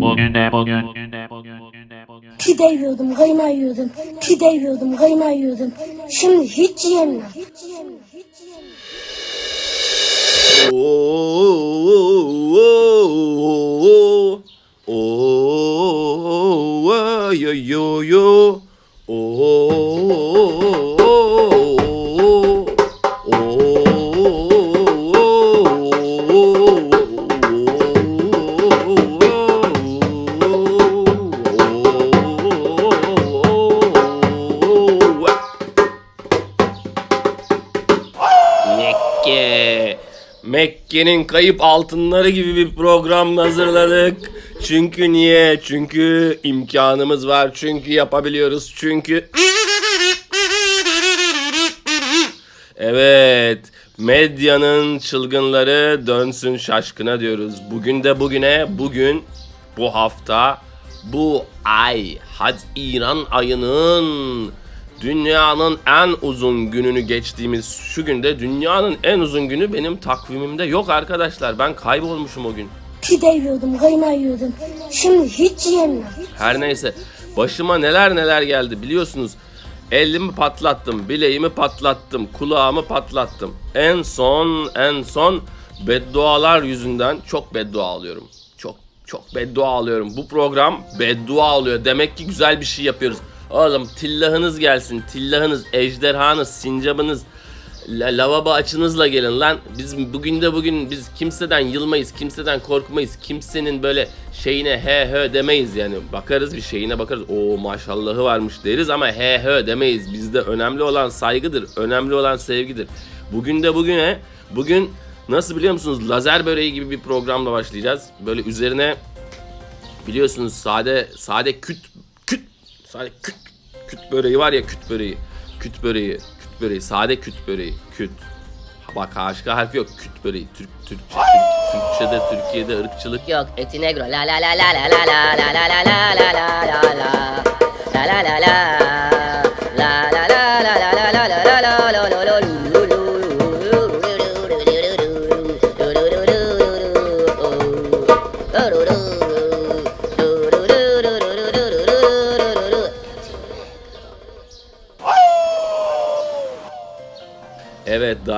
Bugün de bugün. Bugün de bugün, Pide yiyordum, kıyma yiyordum. Pide yiyordum, kıyma yiyordum. Şimdi hiç yiyemiyorum. yo yo. Oh, oh, oh, oh. Mekke'nin kayıp altınları gibi bir program hazırladık. Çünkü niye? Çünkü imkanımız var. Çünkü yapabiliyoruz. Çünkü... Evet. Medyanın çılgınları dönsün şaşkına diyoruz. Bugün de bugüne, bugün, bu hafta, bu ay, Haziran ayının dünyanın en uzun gününü geçtiğimiz şu günde dünyanın en uzun günü benim takvimimde yok arkadaşlar. Ben kaybolmuşum o gün. Pide yiyordum, kıyma yiyordum. Şimdi hiç yiyemiyorum. Her neyse başıma neler neler geldi biliyorsunuz. Elimi patlattım, bileğimi patlattım, kulağımı patlattım. En son en son beddualar yüzünden çok beddua alıyorum. Çok çok beddua alıyorum. Bu program beddua alıyor. Demek ki güzel bir şey yapıyoruz. Oğlum tillahınız gelsin. Tillahınız, ejderhanız, sincabınız, La, lavabo açınızla gelin lan. Biz bugün de bugün biz kimseden yılmayız, kimseden korkmayız. Kimsenin böyle şeyine he he demeyiz yani. Bakarız bir şeyine bakarız. O maşallahı varmış deriz ama he he demeyiz. Bizde önemli olan saygıdır. Önemli olan sevgidir. Bugün de bugüne bugün nasıl biliyor musunuz? Lazer böreği gibi bir programla başlayacağız. Böyle üzerine biliyorsunuz sade sade küt sade küt küt böreği var ya küt böreği. Küt böreği, küt böreği, sade küt böreği, küt. Bak başka harf yok. Küt böreği. Türk, Türkçe, Türk, Türkçe'de, Türkiye'de ırkçılık Yok eti negro la la la la la la la la la la la la la la la la la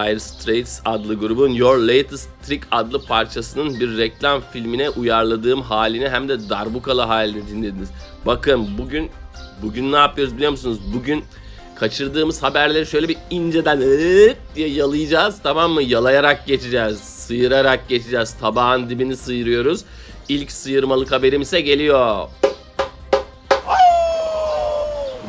Dire Straits adlı grubun Your Latest Trick adlı parçasının bir reklam filmine uyarladığım halini hem de darbukalı halini dinlediniz. Bakın bugün bugün ne yapıyoruz biliyor musunuz? Bugün kaçırdığımız haberleri şöyle bir inceden diye yalayacağız tamam mı? Yalayarak geçeceğiz, sıyırarak geçeceğiz. Tabağın dibini sıyırıyoruz. İlk sıyırmalık haberim ise geliyor.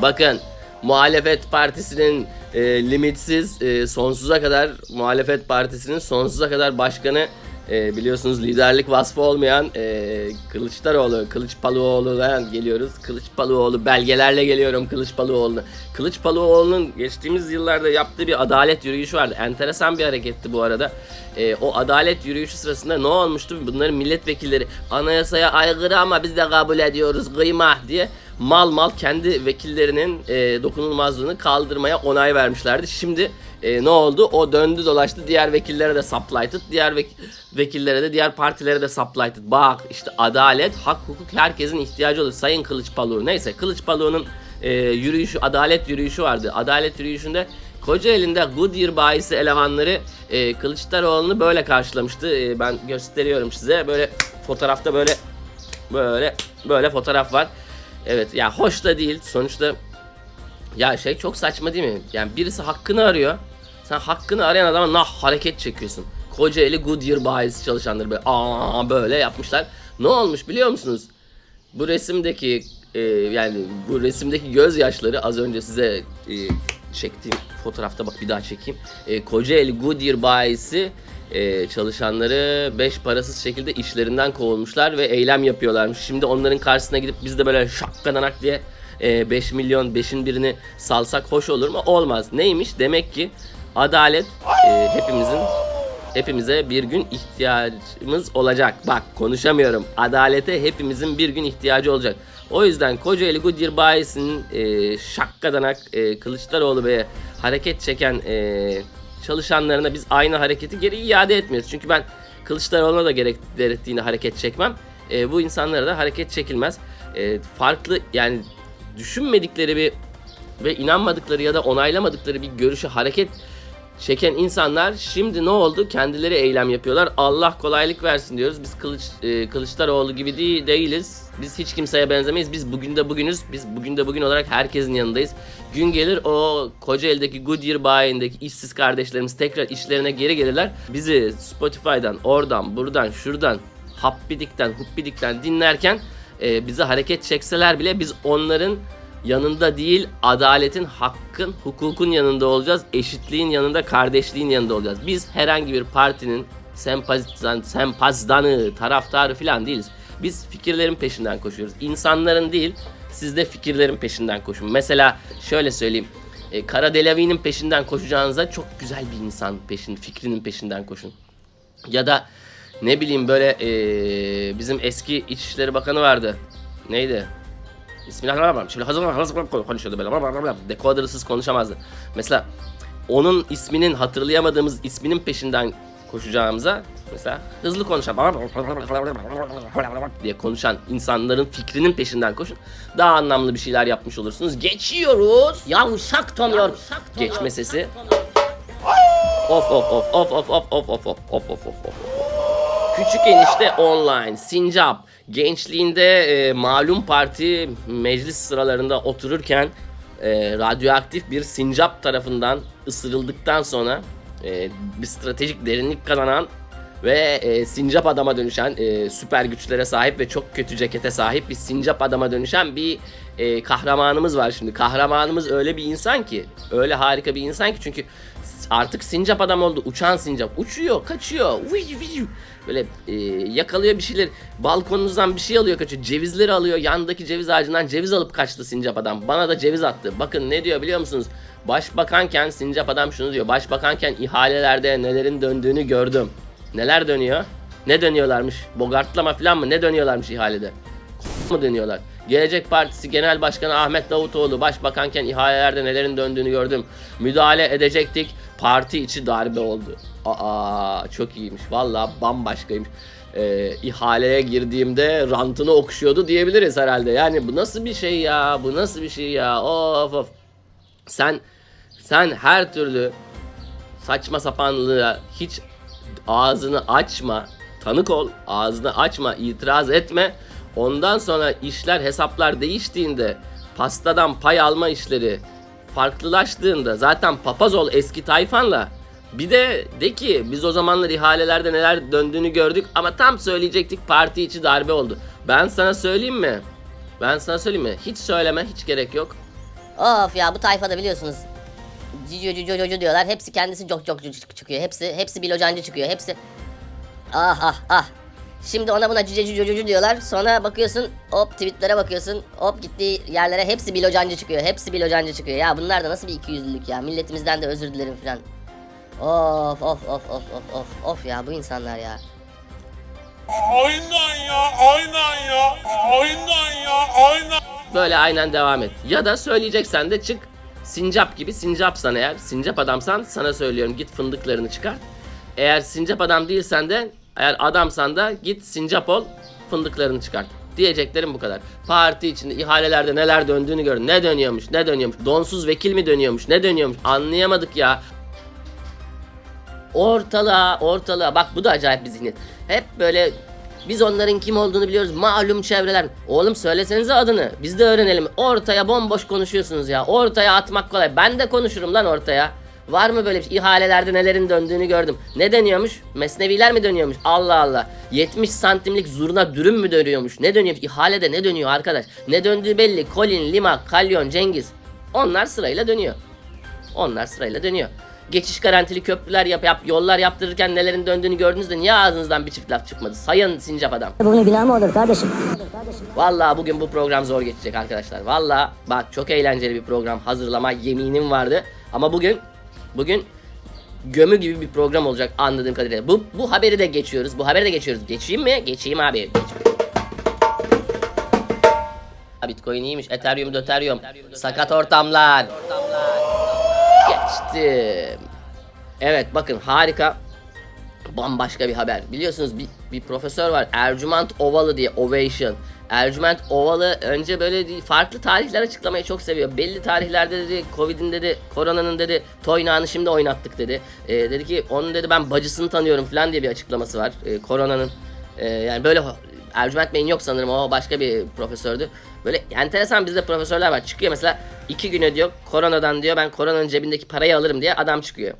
Bakın muhalefet partisinin e, limitsiz e, sonsuza kadar muhalefet partisinin sonsuza kadar başkanı e, biliyorsunuz liderlik vasfı olmayan e, Kılıçdaroğlu, Kılıçpalıoğlu'dan geliyoruz. Kılıçpalıoğlu belgelerle geliyorum Kılıçpalıoğlu'na. Kılıçpalıoğlu'nun geçtiğimiz yıllarda yaptığı bir adalet yürüyüşü vardı. Enteresan bir hareketti bu arada. E, o adalet yürüyüşü sırasında ne olmuştu? Bunların milletvekilleri anayasaya aykırı ama biz de kabul ediyoruz kıyma diye mal mal kendi vekillerinin e, dokunulmazlığını kaldırmaya onay vermişlerdi. Şimdi e, ne oldu? O döndü dolaştı diğer vekillere de subplighted, diğer vek- vekillere de diğer partilere de subplighted. Bak işte adalet, hak, hukuk herkesin ihtiyacı olur. Sayın Kılıçpalu. Neyse Kılıçpalu'nun e, yürüyüşü, adalet yürüyüşü vardı. Adalet yürüyüşünde Kocaeli'nde Goodyear bayisi elemanları e, Kılıçdaroğlu'nu böyle karşılamıştı. E, ben gösteriyorum size. Böyle fotoğrafta böyle böyle böyle fotoğraf var. Evet ya hoş da değil. Sonuçta ya şey çok saçma değil mi? Yani birisi hakkını arıyor. Sen hakkını arayan adama nah hareket çekiyorsun. Kocaeli Goodyear bayisi çalışanları böyle aa böyle yapmışlar. Ne olmuş biliyor musunuz? Bu resimdeki e, yani bu resimdeki gözyaşları az önce size e, çektiğim fotoğrafta bak bir daha çekeyim. E, Kocaeli Goodyear bayisi e, çalışanları beş parasız şekilde işlerinden kovulmuşlar ve eylem yapıyorlarmış. Şimdi onların karşısına gidip biz de böyle şakkadanak diye 5 milyon 5'in birini salsak hoş olur mu? Olmaz. Neymiş? Demek ki adalet e, hepimizin hepimize bir gün ihtiyacımız olacak. Bak konuşamıyorum. Adalete hepimizin bir gün ihtiyacı olacak. O yüzden Kocaeli Goodyear bayisinin e, şakkadanak e, Kılıçdaroğlu Bey'e hareket çeken e, çalışanlarına biz aynı hareketi geri iade etmiyoruz. Çünkü ben Kılıçdaroğlu'na da gerek, gerektiğini hareket çekmem. E, bu insanlara da hareket çekilmez. E, farklı yani düşünmedikleri bir ve inanmadıkları ya da onaylamadıkları bir görüşü hareket çeken insanlar şimdi ne oldu? Kendileri eylem yapıyorlar. Allah kolaylık versin diyoruz. Biz Kılıç e, Kılıçdaroğlu gibi değil, değiliz. Biz hiç kimseye benzemeyiz. Biz bugün de bugünüz. Biz bugün de bugün olarak herkesin yanındayız. Gün gelir o Kocaeli'deki Goodyear bayindeki işsiz kardeşlerimiz tekrar işlerine geri gelirler. Bizi Spotify'dan, oradan, buradan, şuradan, Happidik'ten, Huppidik'ten dinlerken e, bize hareket çekseler bile biz onların yanında değil, adaletin, hakkın, hukukun yanında olacağız. Eşitliğin yanında, kardeşliğin yanında olacağız. Biz herhangi bir partinin sempazdan, sempazdanı, taraftarı falan değiliz. Biz fikirlerin peşinden koşuyoruz. İnsanların değil, siz de fikirlerin peşinden koşun. Mesela şöyle söyleyeyim. E, Kara Delavi'nin peşinden koşacağınıza çok güzel bir insan peşin, fikrinin peşinden koşun. Ya da ne bileyim böyle e, bizim eski İçişleri Bakanı vardı. Neydi? Bismillahirrahmanirrahim. Şimdi hazır hazır konuşuyordu böyle. Dekoder'sız konuşamazdı. Mesela onun isminin hatırlayamadığımız isminin peşinden koşacağımıza mesela hızlı konuşan diye konuşan insanların fikrinin peşinden koşun. Daha anlamlı bir şeyler yapmış olursunuz. Geçiyoruz. Yavşak Tomyor. Geçme sesi. Of of of of of of of of of of of of of. Küçük enişte online, Sincap. Gençliğinde e, malum parti meclis sıralarında otururken e, radyoaktif bir sincap tarafından ısırıldıktan sonra e, bir stratejik derinlik kazanan ve e, sincap adama dönüşen e, süper güçlere sahip ve çok kötü cekete sahip bir sincap adama dönüşen bir e, kahramanımız var şimdi. Kahramanımız öyle bir insan ki, öyle harika bir insan ki çünkü artık sincap adam oldu. Uçan sincap. Uçuyor, kaçıyor. Vıy, vıy. Böyle e, yakalıyor bir şeyler. Balkonunuzdan bir şey alıyor kaçıyor. Cevizleri alıyor. Yandaki ceviz ağacından ceviz alıp kaçtı sincap adam. Bana da ceviz attı. Bakın ne diyor biliyor musunuz? Başbakanken sincap adam şunu diyor. Başbakanken ihalelerde nelerin döndüğünü gördüm. Neler dönüyor? Ne dönüyorlarmış? Bogartlama falan mı? Ne dönüyorlarmış ihalede? mı dönüyorlar? Gelecek Partisi Genel Başkanı Ahmet Davutoğlu başbakanken ihalelerde nelerin döndüğünü gördüm. Müdahale edecektik. Parti içi darbe oldu. Aa çok iyiymiş. Valla bambaşkaymış. Ee, ihaleye girdiğimde rantını okşuyordu diyebiliriz herhalde. Yani bu nasıl bir şey ya? Bu nasıl bir şey ya? Of of. Sen sen her türlü saçma sapanlığa hiç ağzını açma. Tanık ol. Ağzını açma. itiraz etme. Ondan sonra işler hesaplar değiştiğinde pastadan pay alma işleri farklılaştığında zaten papaz ol eski tayfanla bir de de ki biz o zamanlar ihalelerde neler döndüğünü gördük ama tam söyleyecektik parti içi darbe oldu. Ben sana söyleyeyim mi? Ben sana söyleyeyim mi? Hiç söyleme hiç gerek yok. Of ya bu tayfada biliyorsunuz. Cicio cicio cicio diyorlar. Hepsi kendisi çok çok çıkıyor. Hepsi hepsi bilocancı çıkıyor. Hepsi ah ah ah. Şimdi ona buna cüce cüce cüce diyorlar. Sonra bakıyorsun hop tweetlere bakıyorsun. Hop gittiği yerlere hepsi bilocancı çıkıyor. Hepsi bilocancı çıkıyor. Ya bunlar da nasıl bir ikiyüzlülük ya. Milletimizden de özür dilerim falan. Of of of of of of of ya bu insanlar ya. Aynen ya, aynen ya, aynen ya, aynen. Böyle aynen devam et. Ya da söyleyeceksen de çık sincap gibi sincapsan eğer sincap adamsan sana söylüyorum git fındıklarını çıkart. Eğer sincap adam değilsen de eğer adamsan da git sincap ol fındıklarını çıkart. Diyeceklerim bu kadar. Parti içinde ihalelerde neler döndüğünü gör. Ne dönüyormuş ne dönüyormuş. Donsuz vekil mi dönüyormuş ne dönüyormuş anlayamadık ya. Ortalığa ortalığa bak bu da acayip bir zihniyet. Hep böyle biz onların kim olduğunu biliyoruz. Malum çevreler. Oğlum söylesenize adını. Biz de öğrenelim. Ortaya bomboş konuşuyorsunuz ya. Ortaya atmak kolay. Ben de konuşurum lan ortaya. Var mı böyle bir şey? İhalelerde nelerin döndüğünü gördüm. Ne dönüyormuş? Mesneviler mi dönüyormuş? Allah Allah. 70 santimlik zurna dürüm mü dönüyormuş? Ne dönüyormuş? İhalede ne dönüyor arkadaş? Ne döndüğü belli. Colin, Lima, Kalyon, Cengiz. Onlar sırayla dönüyor. Onlar sırayla dönüyor. geçiş garantili köprüler yap, yap yollar yaptırırken nelerin döndüğünü gördünüz de niye ağzınızdan bir çift laf çıkmadı? Sayın sincap adam. Bunun günah mı olur kardeşim? Vallahi bugün bu program zor geçecek arkadaşlar. Vallahi bak çok eğlenceli bir program hazırlama yeminim vardı. Ama bugün bugün gömü gibi bir program olacak anladığım kadarıyla. Bu bu haberi de geçiyoruz. Bu haberi de geçiyoruz. Geçeyim mi? Geçeyim abi. Geç. Bitcoin iyiymiş. Ethereum, Ethereum. Sakat ortamlar. Geçtim. Evet bakın harika bambaşka bir haber. Biliyorsunuz bir, bir profesör var Ercüment Ovalı diye Ovation. Ercüment Ovalı önce böyle farklı tarihler açıklamayı çok seviyor. Belli tarihlerde dedi Covid'in dedi koronanın dedi toynağını şimdi oynattık dedi. Ee, dedi ki onun dedi ben bacısını tanıyorum falan diye bir açıklaması var. Ee, koronanın ee, yani böyle Ercüment Bey'in yok sanırım o başka bir profesördü. Böyle enteresan bizde profesörler var. Çıkıyor mesela iki güne diyor koronadan diyor ben koronanın cebindeki parayı alırım diye adam çıkıyor.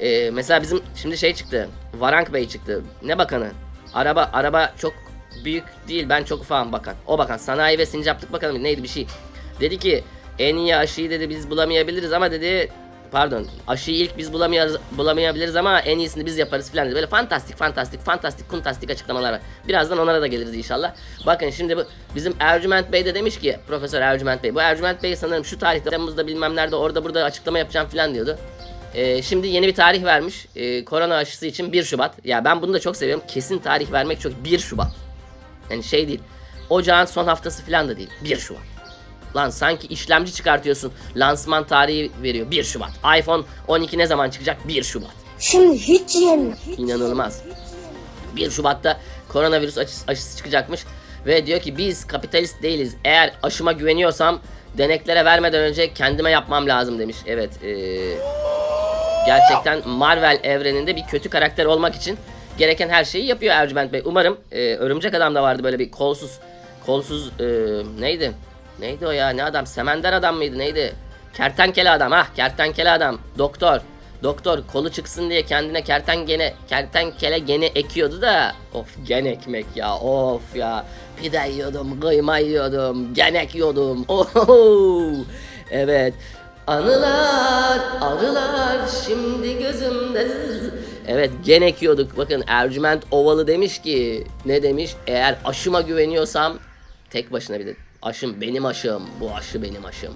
Ee, mesela bizim şimdi şey çıktı. Varank Bey çıktı. Ne bakanı? Araba araba çok büyük değil. Ben çok ufağım bakan. O bakan. Sanayi ve Sincaplık Bakanı mı? neydi bir şey. Dedi ki en iyi aşıyı dedi biz bulamayabiliriz ama dedi pardon aşıyı ilk biz bulamayarız, bulamayabiliriz ama en iyisini biz yaparız filan dedi. Böyle fantastik fantastik fantastik kuntastik açıklamalar var. Birazdan onlara da geliriz inşallah. Bakın şimdi bu bizim Ercüment Bey de demiş ki Profesör Ercüment Bey. Bu Ercüment Bey sanırım şu tarihte Temmuz'da bilmem nerede orada burada açıklama yapacağım filan diyordu. Ee, şimdi yeni bir tarih vermiş. Ee, korona aşısı için 1 Şubat. Ya ben bunu da çok seviyorum. Kesin tarih vermek çok 1 Şubat. Yani şey değil. Ocağın son haftası falan da değil. 1 Şubat. Lan sanki işlemci çıkartıyorsun. Lansman tarihi veriyor 1 Şubat. iPhone 12 ne zaman çıkacak? 1 Şubat. Şimdi hiç yiyemiyorum. İnanılmaz. 1 Şubat'ta koronavirüs aşısı, aşısı çıkacakmış. Ve diyor ki biz kapitalist değiliz. Eğer aşıma güveniyorsam deneklere vermeden önce kendime yapmam lazım demiş. Evet. eee gerçekten Marvel evreninde bir kötü karakter olmak için gereken her şeyi yapıyor Ercüment Bey. Umarım e, Örümcek Adam da vardı böyle bir kolsuz kolsuz e, neydi? Neydi o ya? Ne adam? Semender adam mıydı? Neydi? Kertenkele adam ha, kertenkele adam. Doktor. Doktor kolu çıksın diye kendine kertenkele kertenkele gene ekiyordu da of gen ekmek ya of ya pide yiyordum kıyma yiyordum genek yiyordum oho evet Anılar, arılar şimdi gözümde. Evet gen ekiyorduk. Bakın Ercüment Ovalı demiş ki ne demiş? Eğer aşıma güveniyorsam tek başına bir de aşım benim aşım. Bu aşı benim aşım.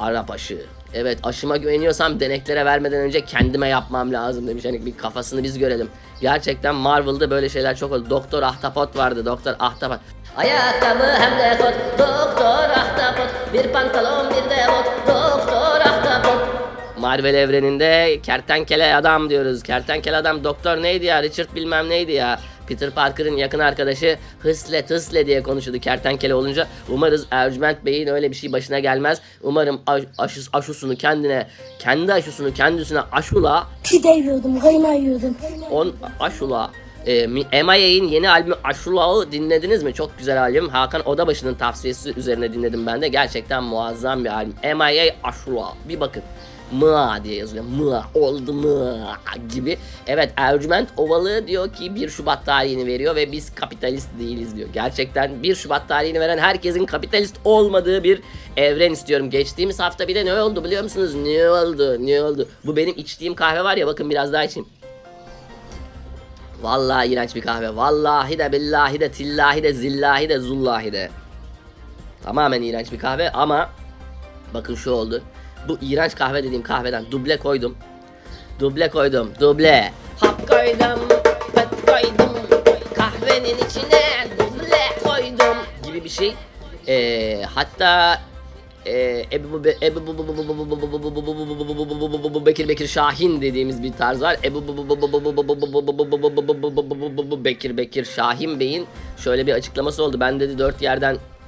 Arap aşı. Evet aşıma güveniyorsam deneklere vermeden önce kendime yapmam lazım demiş. Hani bir kafasını biz görelim. Gerçekten Marvel'da böyle şeyler çok oldu. Doktor Ahtapot vardı. Doktor Ahtapot. Ayakkabı hem de kot. Doktor Ahtapot. Bir pantolon bir de bot. Doktor. Marvel evreninde kertenkele adam diyoruz. Kertenkele adam doktor neydi ya? Richard bilmem neydi ya? Peter Parker'ın yakın arkadaşı Hısle Tısle diye konuşuyordu kertenkele olunca. Umarız Ercüment Bey'in öyle bir şey başına gelmez. Umarım aş, aşıs- aşusunu kendine, kendi aşusunu kendisine aşula, Pide yiyordum, kıyma yiyordum. on aşula. E, MIA'in yeni albümü Aşula'yı dinlediniz mi? Çok güzel albüm. Hakan Odabaşı'nın tavsiyesi üzerine dinledim ben de. Gerçekten muazzam bir albüm. MIA Aşula. Bir bakın. Mıa diye yazılıyor. Mıa oldu mıa gibi. Evet Ercüment Ovalı diyor ki 1 Şubat tarihini veriyor ve biz kapitalist değiliz diyor. Gerçekten 1 Şubat tarihini veren herkesin kapitalist olmadığı bir evren istiyorum. Geçtiğimiz hafta bir de ne oldu biliyor musunuz? Ne oldu? Ne oldu? Bu benim içtiğim kahve var ya bakın biraz daha içeyim. Vallahi iğrenç bir kahve. Vallahi de billahi de tillahi de zillahi de zullahi de. Tamamen iğrenç bir kahve ama bakın şu oldu. Bu iğrenç kahve dediğim kahveden duble koydum. Duble koydum. Duble. Hap koydum. Pet koydum. Kahvenin içine duble koydum. Gibi bir şey. Ee, hatta Ebu, Ebu Bekir Bekir Şahin dediğimiz bir tarz var. Ebu Bekir Bekir Şahin Bey'in şöyle bir açıklaması oldu. Ben dedi dört yerden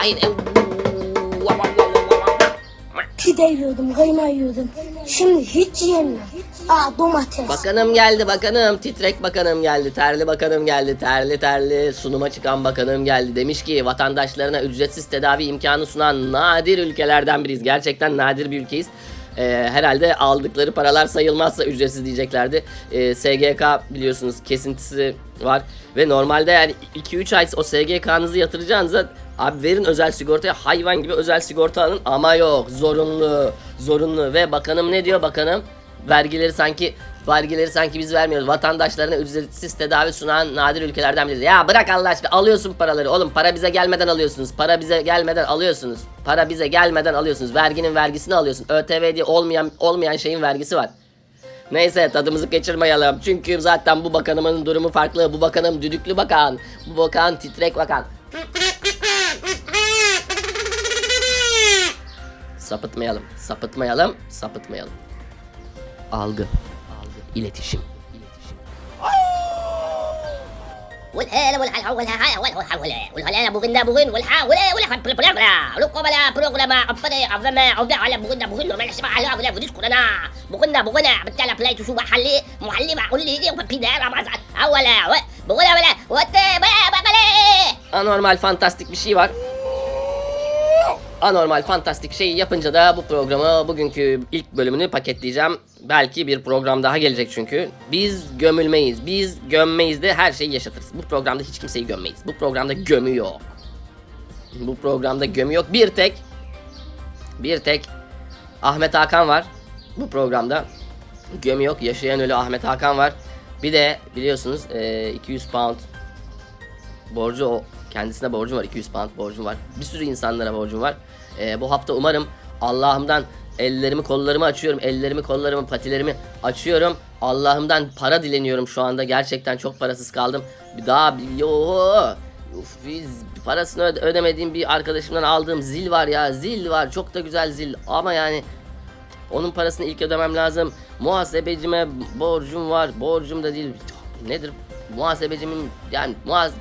Şahin pide yiyordum, kıyma yiyordum. Şimdi hiç yiyemiyorum. Aa domates. Bakanım geldi bakanım. Titrek bakanım geldi. Terli bakanım geldi. Terli terli sunuma çıkan bakanım geldi. Demiş ki vatandaşlarına ücretsiz tedavi imkanı sunan nadir ülkelerden biriyiz. Gerçekten nadir bir ülkeyiz. Ee, herhalde aldıkları paralar sayılmazsa ücretsiz diyeceklerdi. Ee, SGK biliyorsunuz kesintisi var. Ve normalde yani 2-3 ay o SGK'nızı yatıracağınıza abi verin özel sigortaya hayvan gibi özel sigorta alın ama yok zorunlu zorunlu ve bakanım ne diyor bakanım vergileri sanki vergileri sanki biz vermiyoruz. Vatandaşlarına ücretsiz tedavi sunan nadir ülkelerden biriyiz. Ya bırak Allah aşkına alıyorsun paraları. Oğlum para bize gelmeden alıyorsunuz. Para bize gelmeden alıyorsunuz. Para bize gelmeden alıyorsunuz. Verginin vergisini alıyorsun. ÖTV diye olmayan olmayan şeyin vergisi var. Neyse tadımızı kaçırmayalım. Çünkü zaten bu bakanımın durumu farklı. Bu bakanım düdüklü bakan. Bu bakan titrek bakan. Sapıtmayalım. Sapıtmayalım. Sapıtmayalım. Algı. Algı. İletişim. والهلا والهلا والهلا والهلا والهلا بوغنا بوغن والها ولا ولا بلا بروجرا أبدا افما أو على بوغنا بوغن ما نسمع على ولا بديسكونا بوغنا بوغنا بتلا بلاي تشوف حلي محلي معقول لي دي وبيدار مع أولا بوغنا ولا وات بلا Anormal fantastik bir şey var. Anormal fantastik şeyi yapınca da bu programı bugünkü ilk bölümünü paketleyeceğim. Belki bir program daha gelecek çünkü. Biz gömülmeyiz. Biz gömmeyiz de her şeyi yaşatırız. Bu programda hiç kimseyi gömmeyiz. Bu programda gömü yok. Bu programda gömü yok. Bir tek bir tek Ahmet Hakan var bu programda. Gömü yok. Yaşayan ölü Ahmet Hakan var. Bir de biliyorsunuz eee, 200 pound borcu o kendisine borcum var 200 pound borcum var bir sürü insanlara borcum var Ee, bu hafta umarım Allah'ımdan ellerimi kollarımı açıyorum ellerimi kollarımı patilerimi açıyorum Allah'ımdan para dileniyorum şu anda gerçekten çok parasız kaldım bir daha yo Uf, biz parasını öde- ödemediğim bir arkadaşımdan aldığım zil var ya zil var çok da güzel zil ama yani onun parasını ilk ödemem lazım. Muhasebecime borcum var. Borcum da değil. Nedir? Muhasebecimin yani muhas...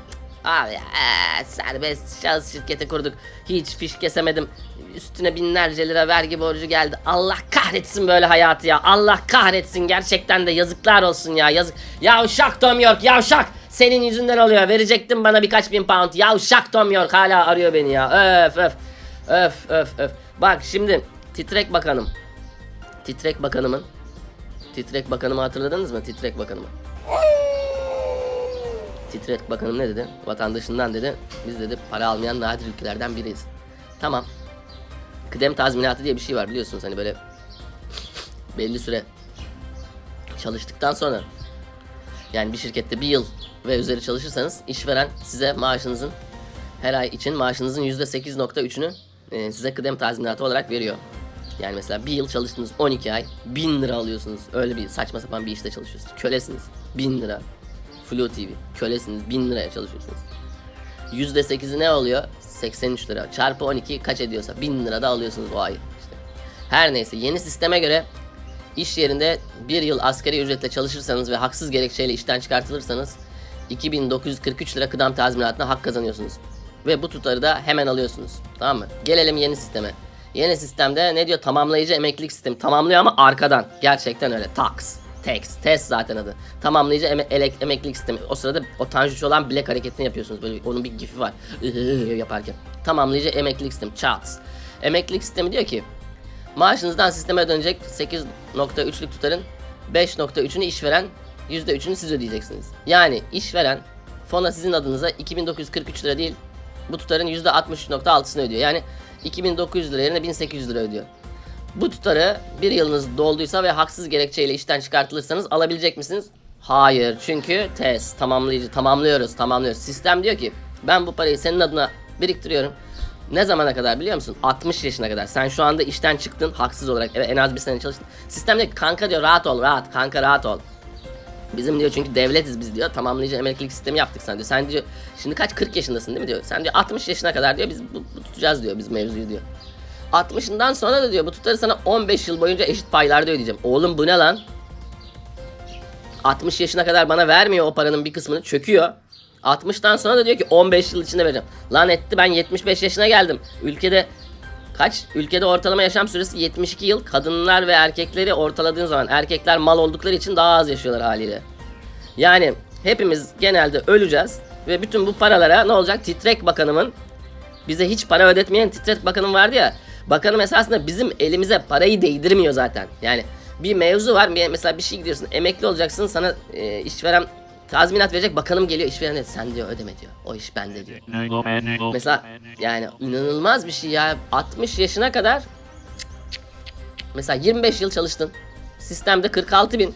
Abi ee, serbest şahıs şirketi kurduk. Hiç fiş kesemedim. Üstüne binlerce lira vergi borcu geldi. Allah kahretsin böyle hayatı ya. Allah kahretsin gerçekten de yazıklar olsun ya. Yazık. Yavşak Tom York yavşak. Senin yüzünden oluyor. Verecektim bana birkaç bin pound. Yavşak Tom York hala arıyor beni ya. Öf öf. Öf öf öf. Bak şimdi titrek bakanım. Titrek Bakanımın Titrek Bakanımı hatırladınız mı? Titrek Bakanımı. Titrek Bakanım ne dedi? Vatandaşından dedi. Biz dedi para almayan nadir ülkelerden biriyiz. Tamam. Kıdem tazminatı diye bir şey var biliyorsunuz hani böyle belli süre çalıştıktan sonra yani bir şirkette bir yıl ve üzeri çalışırsanız işveren size maaşınızın her ay için maaşınızın %8.3'ünü e, size kıdem tazminatı olarak veriyor. Yani mesela bir yıl çalıştınız 12 ay 1000 lira alıyorsunuz. Öyle bir saçma sapan bir işte çalışıyorsunuz. Kölesiniz 1000 lira. Flu TV kölesiniz 1000 liraya çalışıyorsunuz. %8'i ne oluyor? 83 lira. Çarpı 12 kaç ediyorsa 1000 lira da alıyorsunuz o ay. İşte. Her neyse yeni sisteme göre iş yerinde bir yıl asgari ücretle çalışırsanız ve haksız gerekçeyle işten çıkartılırsanız 2943 lira kıdem tazminatına hak kazanıyorsunuz. Ve bu tutarı da hemen alıyorsunuz. Tamam mı? Gelelim yeni sisteme. Yeni sistemde ne diyor? Tamamlayıcı emeklilik sistemi. Tamamlıyor ama arkadan. Gerçekten öyle. Tax. Tax. Test zaten adı. Tamamlayıcı eme- elek- emeklilik sistemi. O sırada o tanjuç olan bilek hareketini yapıyorsunuz. Böyle onun bir gifi var. yaparken. Tamamlayıcı emeklilik sistemi. Charts. Emeklilik sistemi diyor ki Maaşınızdan sisteme dönecek 8.3'lük tutarın 5.3'ünü işveren %3'ünü siz ödeyeceksiniz. Yani işveren fona sizin adınıza 2943 lira değil bu tutarın %63.6'sını ödüyor. Yani 2900 lira yerine 1800 lira ödüyor. Bu tutarı bir yılınız dolduysa ve haksız gerekçeyle işten çıkartılırsanız alabilecek misiniz? Hayır. Çünkü test tamamlayıcı tamamlıyoruz tamamlıyoruz. Sistem diyor ki ben bu parayı senin adına biriktiriyorum. Ne zamana kadar biliyor musun? 60 yaşına kadar. Sen şu anda işten çıktın haksız olarak. Evet en az bir sene çalıştın. Sistem diyor ki kanka diyor rahat ol rahat. Kanka rahat ol. Bizim diyor çünkü devletiz biz diyor. Tamamlayıcı emeklilik sistemi yaptık sen diyor. Sen diyor şimdi kaç 40 yaşındasın değil mi diyor. Sen diyor 60 yaşına kadar diyor biz bu, bu tutacağız diyor biz mevzuyu diyor. 60'ından sonra da diyor bu tutarı sana 15 yıl boyunca eşit paylarda ödeyeceğim. Oğlum bu ne lan? 60 yaşına kadar bana vermiyor o paranın bir kısmını çöküyor. 60'tan sonra da diyor ki 15 yıl içinde vereceğim. Lan etti ben 75 yaşına geldim. Ülkede Kaç ülkede ortalama yaşam süresi 72 yıl. Kadınlar ve erkekleri ortaladığın zaman erkekler mal oldukları için daha az yaşıyorlar haliyle. Yani hepimiz genelde öleceğiz ve bütün bu paralara ne olacak? Titrek bakanımın bize hiç para ödetmeyen Titrek bakanım vardı ya. Bakanım esasında bizim elimize parayı değdirmiyor zaten. Yani bir mevzu var. Mesela bir şey gidiyorsun. Emekli olacaksın. Sana e, işveren tazminat verecek. Bakanım geliyor. işveren diyor, sen diyor ödeme diyor. O iş bende diyor. Mesela yani inanılmaz bir şey ya. 60 yaşına kadar mesela 25 yıl çalıştın. Sistemde 46 bin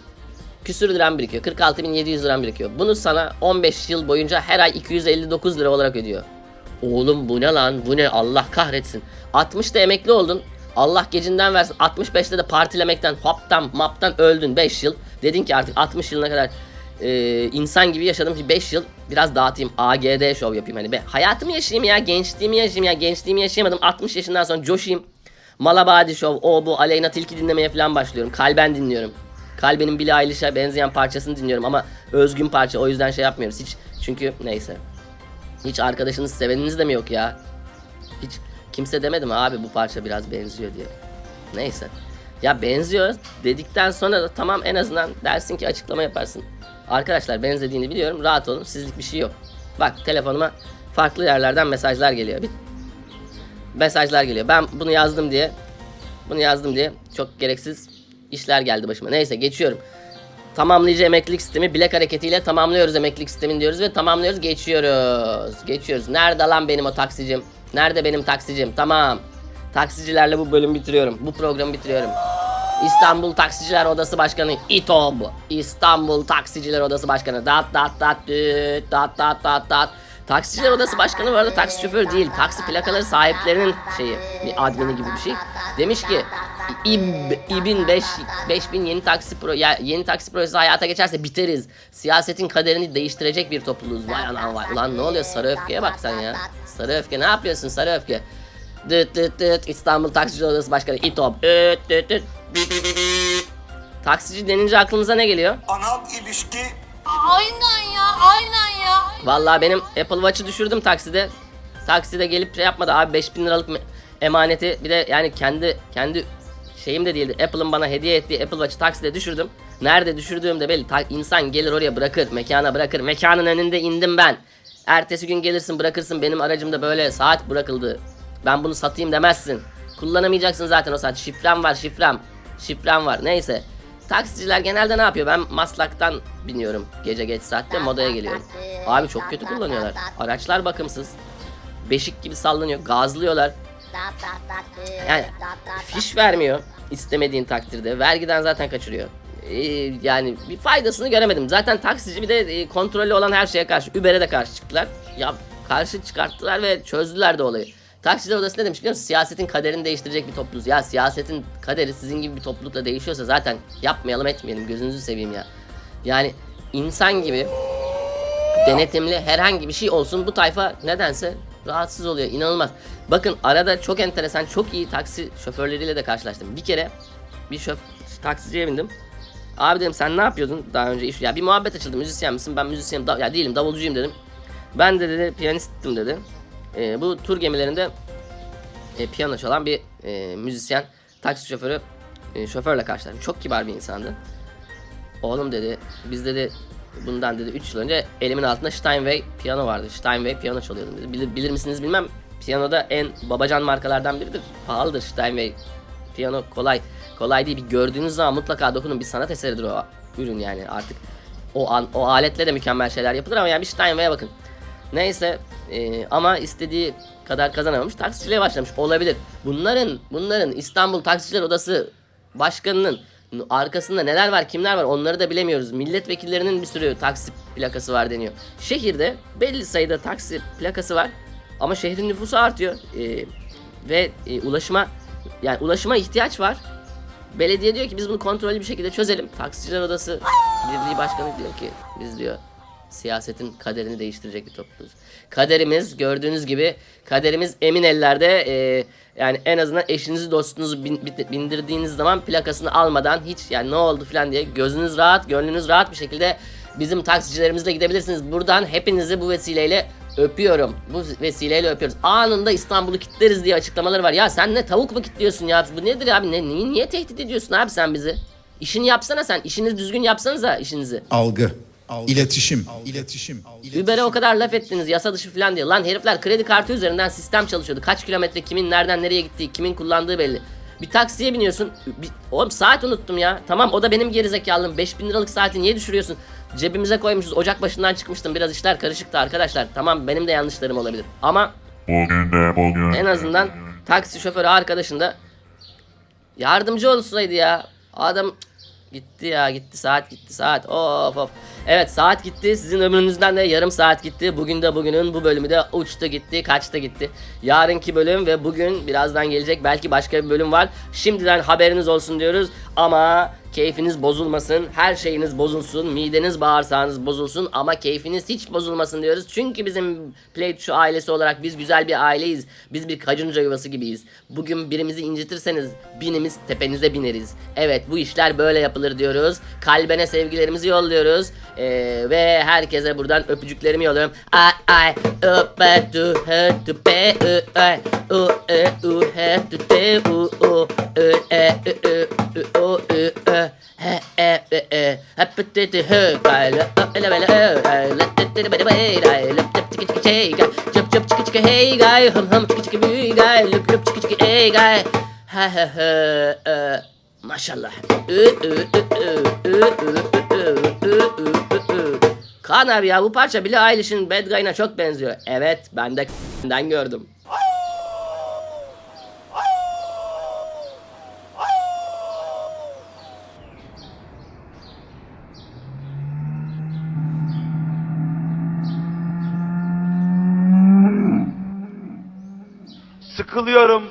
küsür liran birikiyor. 46 bin 700 liran birikiyor. Bunu sana 15 yıl boyunca her ay 259 lira olarak ödüyor. Oğlum bu ne lan? Bu ne? Allah kahretsin. 60'ta emekli oldun. Allah gecinden versin. 65'te de partilemekten, hoptan, maptan öldün 5 yıl. Dedin ki artık 60 yılına kadar e, insan gibi yaşadım ki 5 yıl biraz dağıtayım. AGD şov yapayım hani be. Hayatımı yaşayayım ya, gençliğimi yaşayayım ya. Gençliğimi yaşayamadım. 60 yaşından sonra coşayım. Malabadi şov, o bu Aleyna Tilki dinlemeye falan başlıyorum. Kalben dinliyorum. Kalbenin Billie Eilish'e benzeyen parçasını dinliyorum ama özgün parça o yüzden şey yapmıyoruz hiç. Çünkü neyse. Hiç arkadaşınız seveniniz de mi yok ya? Hiç kimse demedi mi abi bu parça biraz benziyor diye. Neyse. Ya benziyor dedikten sonra da tamam en azından dersin ki açıklama yaparsın. Arkadaşlar benzediğini biliyorum rahat olun sizlik bir şey yok. Bak telefonuma farklı yerlerden mesajlar geliyor. Bir mesajlar geliyor. Ben bunu yazdım diye bunu yazdım diye çok gereksiz işler geldi başıma. Neyse geçiyorum. Tamamlayıcı emeklilik sistemi bilek hareketiyle tamamlıyoruz emeklilik sistemini diyoruz ve tamamlıyoruz geçiyoruz. Geçiyoruz. Nerede lan benim o taksicim? Nerede benim taksicim? Tamam. Taksicilerle bu bölümü bitiriyorum. Bu programı bitiriyorum. İstanbul Taksiciler Odası Başkanı İTOB. İstanbul Taksiciler Odası Başkanı. Dat dat dat düt, dat dat dat dat. Taksiciler Odası Başkanı bu arada taksi şoförü değil. Taksi plakaları sahiplerinin şeyi. Bir admini gibi bir şey. Demiş ki İB, İB'in 5 5000 yeni taksi pro ya yeni taksi projesi hayata geçerse biteriz. Siyasetin kaderini değiştirecek bir topluluğuz. Vay anam vay. Ulan ne oluyor sarı öfkeye bak sen ya. Sarı öfke ne yapıyorsun sarı öfke? Dıt dıt dıt İstanbul Taksici Odası Başkanı İTOB. Dıt dıt dıt. Taksici denince aklınıza ne geliyor? Anal ilişki Aynen ya, aynen ya. Vallahi benim Apple Watch'ı düşürdüm takside. Takside gelip şey yapmadı abi 5000 liralık emaneti bir de yani kendi kendi şeyim de değildi. Apple'ın bana hediye ettiği Apple Watch'ı takside düşürdüm. Nerede düşürdüğüm de belli. Ta- insan gelir oraya bırakır, mekana bırakır. Mekanın önünde indim ben. Ertesi gün gelirsin bırakırsın benim aracımda böyle saat bırakıldı. Ben bunu satayım demezsin. Kullanamayacaksın zaten o saat. Şifrem var şifrem. Şifrem var neyse. Taksiciler genelde ne yapıyor? Ben Maslak'tan biniyorum gece geç saatte modaya geliyorum. Abi çok kötü kullanıyorlar. Araçlar bakımsız. Beşik gibi sallanıyor. Gazlıyorlar. Yani fiş vermiyor istemediğin takdirde. Vergiden zaten kaçırıyor. Ee, yani bir faydasını göremedim. Zaten taksici bir de e, kontrollü olan her şeye karşı. Uber'e de karşı çıktılar. Ya karşı çıkarttılar ve çözdüler de olayı. Taksiciler odası ne demiş biliyor musun? Siyasetin kaderini değiştirecek bir topluluğuz. Ya siyasetin kaderi sizin gibi bir toplulukla değişiyorsa zaten yapmayalım etmeyelim. Gözünüzü seveyim ya. Yani insan gibi denetimli herhangi bir şey olsun bu tayfa nedense rahatsız oluyor inanılmaz. Bakın arada çok enteresan çok iyi taksi şoförleriyle de karşılaştım. Bir kere bir şöf taksiciye bindim. Abi dedim sen ne yapıyordun daha önce iş ya bir muhabbet açıldı müzisyen misin ben müzisyenim da, ya değilim davulcuyum dedim. Ben de dedi piyanisttim dedi. Ee, bu tur gemilerinde e, piyano çalan bir e, müzisyen taksi şoförü e, şoförle karşılaştım. Çok kibar bir insandı. Oğlum dedi biz dedi bundan dedi 3 yıl önce elimin altında Steinway piyano vardı. Steinway piyano çalıyordum dedi. Bilir, bilir misiniz bilmem. Piyanoda en babacan markalardan biridir. Pahalıdır Steinway. Piyano kolay. Kolay değil. Bir gördüğünüz zaman mutlaka dokunun. Bir sanat eseridir o ürün yani artık. O an, o aletle de mükemmel şeyler yapılır ama yani bir Steinway'e bakın. Neyse e, ama istediği kadar kazanamamış. Taksiciliğe başlamış. Olabilir. Bunların bunların İstanbul Taksiciler Odası başkanının arkasında neler var kimler var onları da bilemiyoruz. Milletvekillerinin bir sürü taksi plakası var deniyor. Şehirde belli sayıda taksi plakası var ama şehrin nüfusu artıyor E, ve e, ulaşıma yani ulaşıma ihtiyaç var. Belediye diyor ki biz bunu kontrollü bir şekilde çözelim. Taksiciler Odası Birliği Başkanı diyor ki biz diyor siyasetin kaderini değiştirecek bir topluluğuz. Kaderimiz gördüğünüz gibi kaderimiz emin ellerde e, yani en azından eşinizi dostunuzu bin- bindirdiğiniz zaman plakasını almadan hiç yani ne oldu falan diye gözünüz rahat gönlünüz rahat bir şekilde bizim taksicilerimizle gidebilirsiniz. Buradan hepinizi bu vesileyle öpüyorum. Bu vesileyle öpüyoruz. Anında İstanbul'u kitleriz diye açıklamaları var. Ya sen ne tavuk mu kitliyorsun ya? Bu nedir abi? Ne, niye, niye tehdit ediyorsun abi sen bizi? İşini yapsana sen. İşinizi düzgün yapsanıza işinizi. algı, iletişim, iletişim, Uber'e o kadar laf ettiniz yasa dışı falan diye. Lan herifler kredi kartı üzerinden sistem çalışıyordu. Kaç kilometre kimin nereden nereye gittiği, kimin kullandığı belli. Bir taksiye biniyorsun. Bir, oğlum saat unuttum ya. Tamam o da benim gerizekalım. 5000 liralık saati niye düşürüyorsun? Cebimize koymuşuz. Ocak başından çıkmıştım. Biraz işler karışıktı arkadaşlar. Tamam benim de yanlışlarım olabilir. Ama Bugün de bugün. en azından taksi şoförü arkadaşın da yardımcı olsaydı ya. Adam gitti ya gitti saat gitti saat of of. Evet saat gitti sizin ömrünüzden de yarım saat gitti. Bugün de bugünün bu bölümü de uçta gitti kaçta gitti. Yarınki bölüm ve bugün birazdan gelecek belki başka bir bölüm var. Şimdiden haberiniz olsun diyoruz ama keyfiniz bozulmasın. Her şeyiniz bozulsun. Mideniz bağırsağınız bozulsun ama keyfiniz hiç bozulmasın diyoruz. Çünkü bizim Play şu ailesi olarak biz güzel bir aileyiz. Biz bir kacunca yuvası gibiyiz. Bugün birimizi incitirseniz binimiz tepenize bineriz. Evet bu işler böyle yapılır diyoruz. Kalbene sevgilerimizi yolluyoruz. Ee, ve herkese buradan öpücüklerimi yolluyorum. Ay ay öpe du he du be ay u e u he du te u u ı, e ı, hey guy hum hum çıkı çıkı büyü guy lüp lüp çıkı çıkı hey guy ha ha ha maşallah Kaan abi ya bu parça bile Eilish'in Bad Guy'ına çok benziyor. Evet ben de gördüm. Sıkılıyorum.